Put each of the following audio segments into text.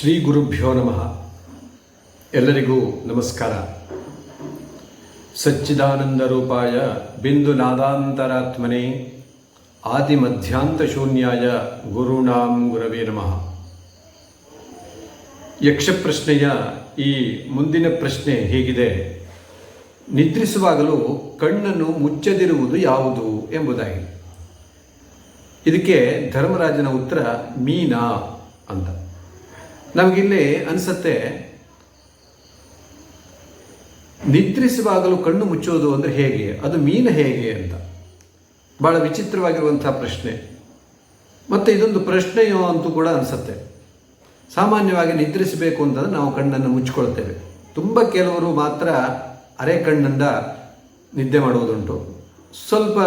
ಶ್ರೀ ಗುರುಭ್ಯೋ ನಮಃ. ಎಲ್ಲರಿಗೂ ನಮಸ್ಕಾರ. ಸಚ್ಚಿದಾನಂದ ರೂಪಾಯ ಬಿಂದು ನಾದಾಂತರಾತ್ಮನೇ ಆದಿ ಮಧ್ಯಾಂತ ಶೂನ್ಯಾಯ ಗುರುಣಾಂ ಗುರವೇ ನಮಃ. ಯಕ್ಷಪ್ರಶ್ನೆಯ ಈ ಮುಂದಿನ ಪ್ರಶ್ನೆ ಹೇಗಿದೆ. ನಿದ್ರಿಸುವಾಗಲೂ ಕಣ್ಣನ್ನು ಮುಚ್ಚದಿರುವುದು ಯಾವುದು ಎಂಬುದಾಗಿ. ಇದಕ್ಕೆ ಧರ್ಮರಾಜನ ಉತ್ತರ ಮೀನಾ ಅಂತ. ನಮಗಿಲ್ಲಿ ಅನಿಸತ್ತೆ, ನಿದ್ರಿಸುವಾಗಲೂ ಕಣ್ಣು ಮುಚ್ಚೋದು ಅಂದರೆ ಹೇಗೆ? ಅದು ಮೀನು ಹೇಗೆ ಅಂತ. ಬಹಳ ವಿಚಿತ್ರವಾಗಿರುವಂಥ ಪ್ರಶ್ನೆ. ಮತ್ತು ಇದೊಂದು ಪ್ರಶ್ನೆಯೋ ಅಂತೂ ಕೂಡ ಅನಿಸುತ್ತೆ. ಸಾಮಾನ್ಯವಾಗಿ ನಿದ್ರಿಸಬೇಕು ಅಂತಂದ್ರೆ ನಾವು ಕಣ್ಣನ್ನು ಮುಚ್ಚಿಕೊಳ್ತೇವೆ ತುಂಬ ಕೆಲವರು ಮಾತ್ರ ಅರೆ ಕಣ್ಣಿಂದ ನಿದ್ದೆ ಮಾಡುವುದುಂಟು. ಸ್ವಲ್ಪ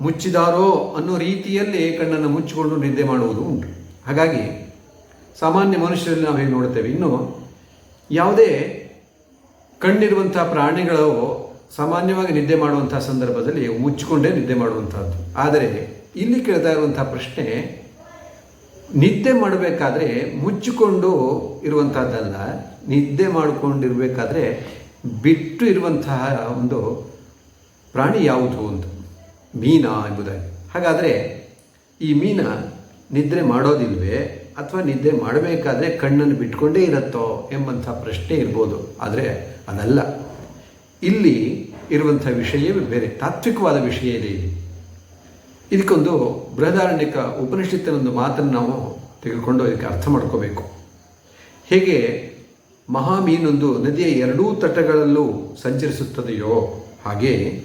ಮುಚ್ಚಿದಾರೋ ಅನ್ನೋ ರೀತಿಯಲ್ಲಿ ಕಣ್ಣನ್ನು ಮುಚ್ಚಿಕೊಂಡು ನಿದ್ದೆ ಮಾಡುವುದು ಉಂಟು. ಹಾಗಾಗಿ ಸಾಮಾನ್ಯ ಮನುಷ್ಯರಲ್ಲಿ ನಾವು ಹೇಗೆ ನೋಡ್ತೇವೆ ಇನ್ನು ಯಾವುದೇ ಕಣ್ಣಿರುವಂಥ ಪ್ರಾಣಿಗಳು ಸಾಮಾನ್ಯವಾಗಿ ನಿದ್ದೆ ಮಾಡುವಂಥ ಸಂದರ್ಭದಲ್ಲಿ ಮುಚ್ಚಿಕೊಂಡೇ ನಿದ್ದೆ ಮಾಡುವಂಥದ್ದು ಆದರೆ ಇಲ್ಲಿ ಕೇಳ್ತಾ ಇರುವಂಥ ಪ್ರಶ್ನೆ, ನಿದ್ದೆ ಮಾಡಬೇಕಾದ್ರೆ ಮುಚ್ಚಿಕೊಂಡು ಇರುವಂತಹದ್ದಲ್ಲ, ನಿದ್ದೆ ಮಾಡಿಕೊಂಡಿರಬೇಕಾದ್ರೆ ಬಿಟ್ಟು ಇರುವಂತಹ ಒಂದು ಪ್ರಾಣಿ ಯಾವುದು ಅಂತ? ಮೀನಾ ಎಂಬುದಾಗಿ. ಹಾಗಾದರೆ ಈ ಮೀನ ನಿದ್ರೆ ಮಾಡೋದಿಲ್ವೇ? ಅಥವಾ ನಿದ್ದೆ ಮಾಡಬೇಕಾದ್ರೆ ಕಣ್ಣನ್ನು ಬಿಟ್ಕೊಂಡೇ ಇರುತ್ತೋ ಎಂಬಂಥ ಪ್ರಶ್ನೆ ಇರ್ಬೋದು. ಆದರೆ ಅದಲ್ಲ. ಇಲ್ಲಿ ಇರುವಂಥ ವಿಷಯವೇ ಬೇರೆ, ತಾತ್ವಿಕವಾದ ವಿಷಯ ಇದೆ ಇಲ್ಲಿ. ಇದಕ್ಕೊಂದು ಬೃಹದಾರಣ್ಯಕ ಉಪನಿಷತ್ತಿನೊಂದು ಮಾತನ್ನು ನಾವು ತೆಗೆದುಕೊಂಡು ಇದಕ್ಕೆ ಅರ್ಥ ಮಾಡ್ಕೋಬೇಕು. ಹೇಗೆ ಮಹಾಮೀನೊಂದು ನದಿಯ ಎರಡೂ ತಟಗಳಲ್ಲೂ ಸಂಚರಿಸುತ್ತದೆಯೋ ಹಾಗೆ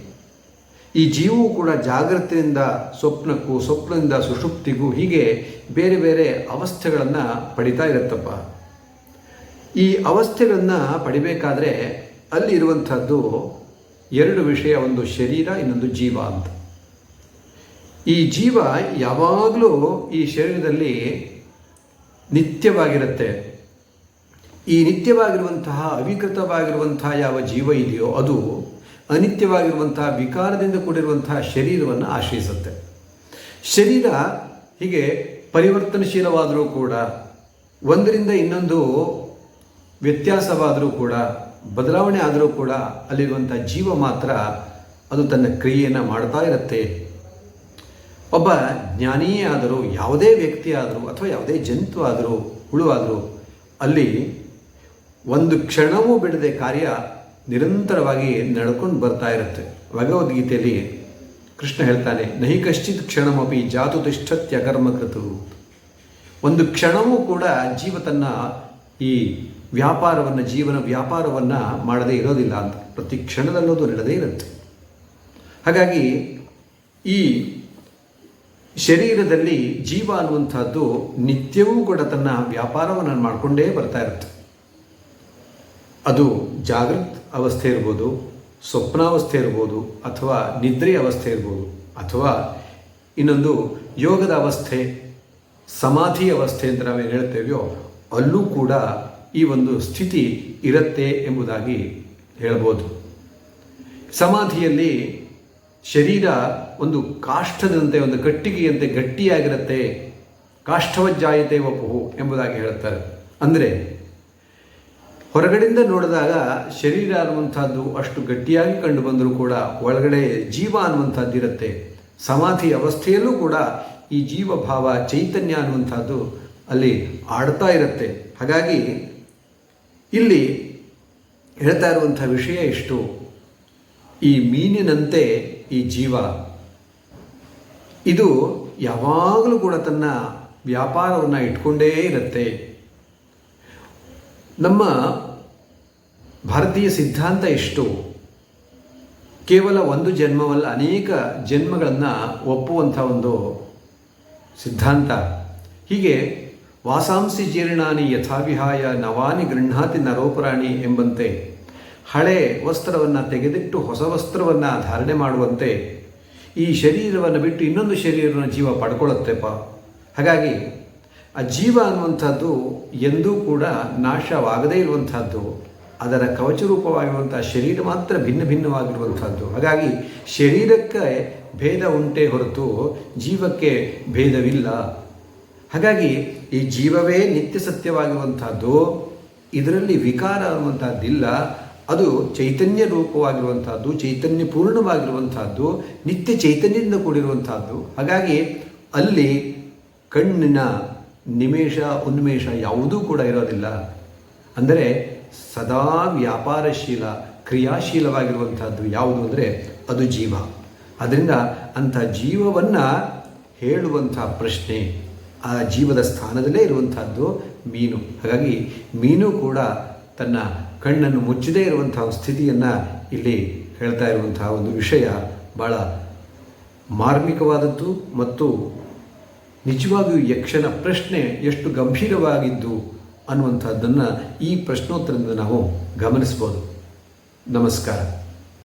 ಈ ಜೀವವು ಕೂಡ ಜಾಗ್ರತೆಯಿಂದ ಸ್ವಪ್ನಕ್ಕೂ ಸ್ವಪ್ನದಿಂದ ಸುಷುಪ್ತಿಗೂ ಹೀಗೆ ಬೇರೆ ಬೇರೆ ಅವಸ್ಥೆಗಳನ್ನು ಪಡಿತಾ ಇರುತ್ತಪ್ಪ. ಈ ಅವಸ್ಥೆಗಳನ್ನು ಪಡಿಬೇಕಾದ್ರೆ ಅಲ್ಲಿ ಇರುವಂಥದ್ದು ಎರಡು ವಿಷಯ, ಒಂದು ಶರೀರ, ಇನ್ನೊಂದು ಜೀವ ಅಂತ. ಈ ಜೀವ ಯಾವಾಗಲೂ ಈ ಶರೀರದಲ್ಲಿ ನಿತ್ಯವಾಗಿರುತ್ತೆ. ಈ ನಿತ್ಯವಾಗಿರುವಂತಹ ಅವಿಕೃತವಾಗಿರುವಂತಹ ಯಾವ ಜೀವ ಇದೆಯೋ ಅದು ಅನಿತ್ಯವಾಗಿರುವಂತಹ, ವಿಕಾರದಿಂದ ಕೂಡಿರುವಂತಹ ಶರೀರವನ್ನು ಆಶ್ರಯಿಸುತ್ತೆ. ಶರೀರ ಹೀಗೆ ಪರಿವರ್ತನಶೀಲವಾದರೂ ಕೂಡ, ಒಂದರಿಂದ ಇನ್ನೊಂದು ವ್ಯತ್ಯಾಸವಾದರೂ ಕೂಡ, ಬದಲಾವಣೆ ಆದರೂ ಕೂಡ ಅಲ್ಲಿರುವಂಥ ಜೀವ ಮಾತ್ರ ಅದು ತನ್ನ ಕ್ರಿಯೆಯನ್ನು ಮಾಡ್ತಾ ಇರುತ್ತೆ. ಒಬ್ಬ ಜ್ಞಾನಿಯೇ ಆದರೂ, ಯಾವುದೇ ವ್ಯಕ್ತಿ ಆದರೂ, ಅಥವಾ ಯಾವುದೇ ಜಂತು ಆದರೂ, ಹುಳು ಆದರೂ, ಅಲ್ಲಿ ಒಂದು ಕ್ಷಣವೂ ಬಿಡದೆ ಕಾರ್ಯ ನಿರಂತರವಾಗಿ ನಡ್ಕೊಂಡು ಬರ್ತಾ ಇರುತ್ತೆ. ಭಗವದ್ಗೀತೆಯಲ್ಲಿ ಕೃಷ್ಣ ಹೇಳ್ತಾನೆ, ನಹಿ ಕಶ್ಚಿತ್ ಕ್ಷಣಮಪಿ ಜಾತು ತಿಷ್ಠತ್ಯ ಕರ್ಮಕೃತು ಒಂದು ಕ್ಷಣವೂ ಕೂಡ ಜೀವ ತನ್ನ ಈ ವ್ಯಾಪಾರವನ್ನು, ಜೀವನ ವ್ಯಾಪಾರವನ್ನು ಮಾಡದೇ ಇರೋದಿಲ್ಲ ಅಂತ. ಪ್ರತಿ ಕ್ಷಣದಲ್ಲೂ ನಡೆದೇ ಇರುತ್ತೆ. ಹಾಗಾಗಿ ಈ ಶರೀರದಲ್ಲಿ ಜೀವ ಅನ್ನುವಂಥದ್ದು ನಿತ್ಯವೂ ಕೂಡ ತನ್ನ ವ್ಯಾಪಾರವನ್ನು ಮಾಡಿಕೊಂಡೇ ಬರ್ತಾ ಇರುತ್ತೆ. ಅದು ಜಾಗೃತ್ ಅವಸ್ಥೆ ಇರ್ಬೋದು ಸ್ವಪ್ನಾವಸ್ಥೆ ಇರ್ಬೋದು ಅಥವಾ ನಿದ್ರೆ ಅವಸ್ಥೆ ಇರ್ಬೋದು ಅಥವಾ ಇನ್ನೊಂದು ಯೋಗದ ಅವಸ್ಥೆ, ಸಮಾಧಿ ಅವಸ್ಥೆ ಅಂತ ನಾವೇನು ಹೇಳ್ತೇವೆಯೋ ಅಲ್ಲೂ ಕೂಡ ಈ ಒಂದು ಸ್ಥಿತಿ ಇರುತ್ತೆ ಎಂಬುದಾಗಿ ಹೇಳ್ಬೋದು. ಸಮಾಧಿಯಲ್ಲಿ ಶರೀರ ಒಂದು ಕಾಷ್ಠದಂತೆ, ಒಂದು ಕಟ್ಟಿಗೆಯಂತೆ ಗಟ್ಟಿಯಾಗಿರುತ್ತೆ ಕಾಷ್ಟವಜ್ಜಾಯತೆ ಒಪ್ಪು ಎಂಬುದಾಗಿ ಹೇಳ್ತಾರೆ. ಅಂದರೆ ಹೊರಗಡೆಯಿಂದ ನೋಡಿದಾಗ ಶರೀರ ಅನ್ನುವಂಥದ್ದು ಅಷ್ಟು ಗಟ್ಟಿಯಾಗಿ ಕಂಡು ಬಂದರೂ ಕೂಡ ಒಳಗಡೆ ಜೀವ ಅನ್ನುವಂಥದ್ದು ಇರುತ್ತೆ. ಸಮಾಧಿ ಅವಸ್ಥೆಯಲ್ಲೂ ಕೂಡ ಈ ಜೀವ ಭಾವ ಚೈತನ್ಯ ಅನ್ನುವಂಥದ್ದು ಅಲ್ಲಿ ಆಡ್ತಾ ಇರುತ್ತೆ. ಹಾಗಾಗಿ ಇಲ್ಲಿ ಹೇಳ್ತಾ ಇರುವಂಥ ವಿಷಯ ಎಷ್ಟು ಈ ಮೀನಿನಂತೆ ಈ ಜೀವ. ಇದು ಯಾವಾಗಲೂ ಕೂಡ ತನ್ನ ವ್ಯಾಪಾರವನ್ನು ಇಟ್ಕೊಂಡೇ ಇರುತ್ತೆ. ನಮ್ಮ ಭಾರತೀಯ ಸಿದ್ಧಾಂತ ಎಷ್ಟು? ಕೇವಲ ಒಂದು ಜನ್ಮವಲ್ಲ, ಅನೇಕ ಜನ್ಮಗಳನ್ನು ಒಪ್ಪುವಂಥ ಒಂದು ಸಿದ್ಧಾಂತ. ಹೀಗೆ ವಾಸಾಂಸಿ ಜೀರ್ಣಾನಿ ಯಥಾವಿಹಾಯ ನವಾನಿ ಗೃಹಾತಿ ನರೋಪುರಾಣಿ ಎಂಬಂತೆ ಹಳೆ ವಸ್ತ್ರವನ್ನು ತೆಗೆದಿಟ್ಟು ಹೊಸ ವಸ್ತ್ರವನ್ನು ಧಾರಣೆ ಮಾಡುವಂತೆ ಈ ಶರೀರವನ್ನು ಬಿಟ್ಟು ಇನ್ನೊಂದು ಶರೀರವನ್ನು ಜೀವ ಪಡ್ಕೊಳ್ಳುತ್ತೆಪ್ಪ. ಹಾಗಾಗಿ ಆ ಜೀವ ಅನ್ನುವಂಥದ್ದು ಎಂದೂ ಕೂಡ ನಾಶವಾಗದೇ ಇರುವಂಥದ್ದು. ಅದರ ಕವಚರೂಪವಾಗಿರುವಂಥ ಶರೀರ ಮಾತ್ರ ಭಿನ್ನ ಭಿನ್ನವಾಗಿರುವಂಥದ್ದು. ಹಾಗಾಗಿ ಶರೀರಕ್ಕೆ ಭೇದ ಉಂಟೆ ಹೊರತು ಜೀವಕ್ಕೆ ಭೇದವಿಲ್ಲ. ಹಾಗಾಗಿ ಈ ಜೀವವೇ ನಿತ್ಯ ಸತ್ಯವಾಗಿರುವಂಥದ್ದು, ಇದರಲ್ಲಿ ವಿಕಾರ ಅನ್ನುವಂಥದ್ದಿಲ್ಲ. ಅದು ಚೈತನ್ಯ ರೂಪವಾಗಿರುವಂಥದ್ದು, ಚೈತನ್ಯ ಪೂರ್ಣವಾಗಿರುವಂಥದ್ದು, ನಿತ್ಯ ಚೈತನ್ಯದಿಂದ ಕೂಡಿರುವಂಥದ್ದು. ಹಾಗಾಗಿ ಅಲ್ಲಿ ಕಣ್ಣಿನ ನಿಮೇಷ, ಉನ್ಮೇಷ ಯಾವುದೂ ಕೂಡ ಇರೋದಿಲ್ಲ. ಅಂದರೆ ಸದಾ ವ್ಯಾಪಾರಶೀಲ, ಕ್ರಿಯಾಶೀಲವಾಗಿರುವಂಥದ್ದು ಯಾವುದು ಅಂದರೆ ಅದು ಜೀವ. ಅದರಿಂದ ಅಂಥ ಜೀವವನ್ನು ಹೇಳುವಂಥ ಪ್ರಶ್ನೆ ಆ ಜೀವದ ಸ್ಥಾನದಲ್ಲೇ ಇರುವಂಥದ್ದು ಮೀನು. ಹಾಗಾಗಿ ಮೀನು ಕೂಡ ತನ್ನ ಕಣ್ಣನ್ನು ಮುಚ್ಚದೇ ಇರುವಂಥ ಸ್ಥಿತಿಯನ್ನು ಇಲ್ಲಿ ಹೇಳ್ತಾ ಇರುವಂತಹ ಒಂದು ವಿಷಯ ಭಾಳ ಮಾರ್ಮಿಕವಾದದ್ದು ಮತ್ತು ನಿಜವಾಗಿಯೂ ಯಕ್ಷನ ಪ್ರಶ್ನೆ ಎಷ್ಟು ಗಂಭೀರವಾಗಿದ್ದು ಅನ್ನುವಂಥದ್ದನ್ನು ಈ ಪ್ರಶ್ನೋತ್ತರದಿಂದ ನಾವು ಗಮನಿಸ್ಬೋದು ನಮಸ್ಕಾರ.